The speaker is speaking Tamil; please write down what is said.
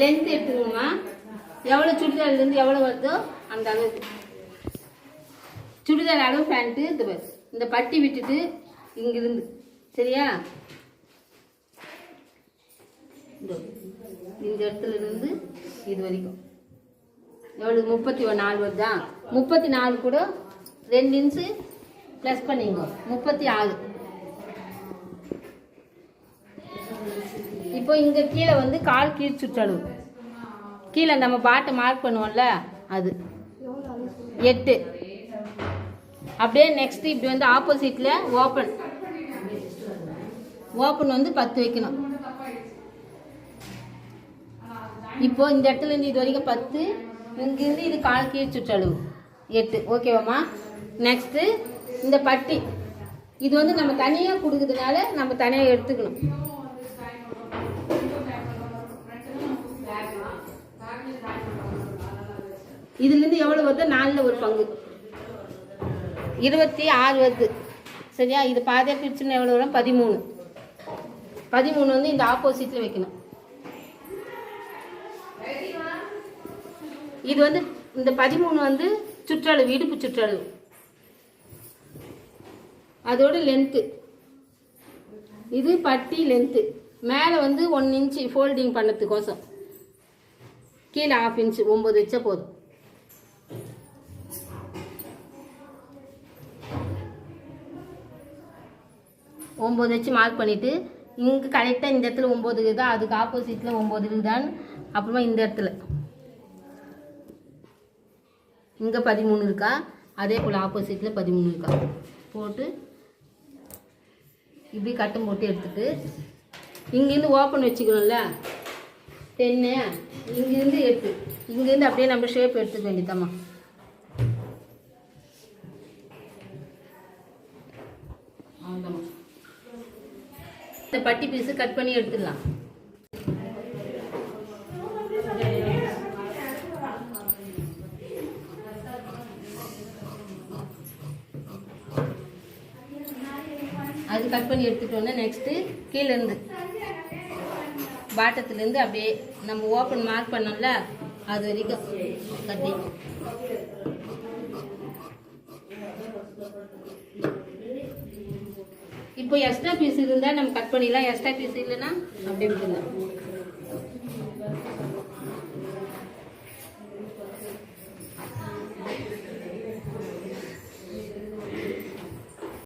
லென்த் எடுத்துக்கோமா எவ்வளோ சுடிதார்லேருந்து எவ்வளோ வருதோ அந்த அளவுக்கு. சுடிதார் அளவு பேண்ட்டு இந்த பஸ் இந்த பட்டி விட்டுட்டு இங்கிருந்து சரியா? இந்த இடத்துல இருந்து இது வரைக்கும். எவ்வளோ முப்பத்தி ஒரு நாலு வருதா? முப்பத்தி நாலு கூட ரெண்டு இன்ச்சு ப்ளஸ் பண்ணிங்க முப்பத்தி ஆறு. இப்போ இங்க கீழே வந்து கால் கீழ் சுற்றளவு கீழே நம்ம பாட்டை மார்க் பண்ணுவோம்ல அது. எட்டு. அப்படியே நெக்ஸ்ட் இப்படி வந்து ஆப்போசிட்ல ஓப்பன் ஓப்பன் வந்து பத்து வைக்கணும். இப்போ இந்த இடத்துல இருந்து இது வரைக்கும் பத்து இங்கிருந்து இது கால் கீழ் சுற்றளவு எட்டு ஓகேவாம்மா நெக்ஸ்ட்டு இந்த பட்டி. இது வந்து நம்ம தனியாக கொடுக்கறதுனால நம்ம தனியாக எடுத்துக்கணும். இதுலேருந்து எவ்வளோ வருதோ? நாலில் ஒரு பங்கு. இருபத்தி ஆறு வருது. சரியா? இது பாதியாக பிரிச்சுன்னு எவ்வளோ வரும்? பதிமூணு. பதிமூணு வந்து இந்த ஆப்போசிட்டில் வைக்கணும். இது வந்து இந்த பதிமூணு வந்து சுற்றளவு இடுப்பு சுற்றளவு. அதோட லென்த்து இது பட்டி லென்த்து மேலே வந்து ஒன் இன்ச்சு ஃபோல்டிங் பண்ணதுக்கோசம். கீழே ஆஃப் இன்ச்சு ஒம்பது வச்சா போதும். ஒம்பது வச்சு மார்க் பண்ணிவிட்டு இங்கே கரெக்டாக இந்த இடத்துல ஒம்பது இருக்குதா அதுக்கு ஆப்போசிட்டில் ஒம்பது இருக்குதான்னு அப்புறமா இந்த இடத்துல. இங்கே பதிமூணு இருக்கா? அதே போல் ஆப்போசிட்டில் பதிமூணு இருக்கா? போட்டு இப்படி கட்டம் போட்டு எடுத்துட்டு இங்கேருந்து ஓப்பன் வச்சுக்கணும்ல? டென்னு இங்கேருந்து எட்டு. இங்கேருந்து அப்படியே நம்ம ஷேப் எடுத்துக்க வேண்டியதாம்மா இந்த பட்டி பீஸு கட் பண்ணி எடுத்துடலாம். அது கட் பண்ணி எடுத்துட்டோன்னா நெக்ஸ்ட்டு கீழேருந்து பாட்டத்துலேருந்து அப்படியே நம்ம ஓப்பன் மார்க் பண்ணோம்ல அது வரைக்கும் கட்டி இப்போ எக்ஸ்ட்ரா பீஸ் இருந்தால் நம்ம கட் பண்ணிடலாம். எக்ஸ்ட்ரா பீஸ் இல்லைன்னா அப்படியே விட்டுடலாம்.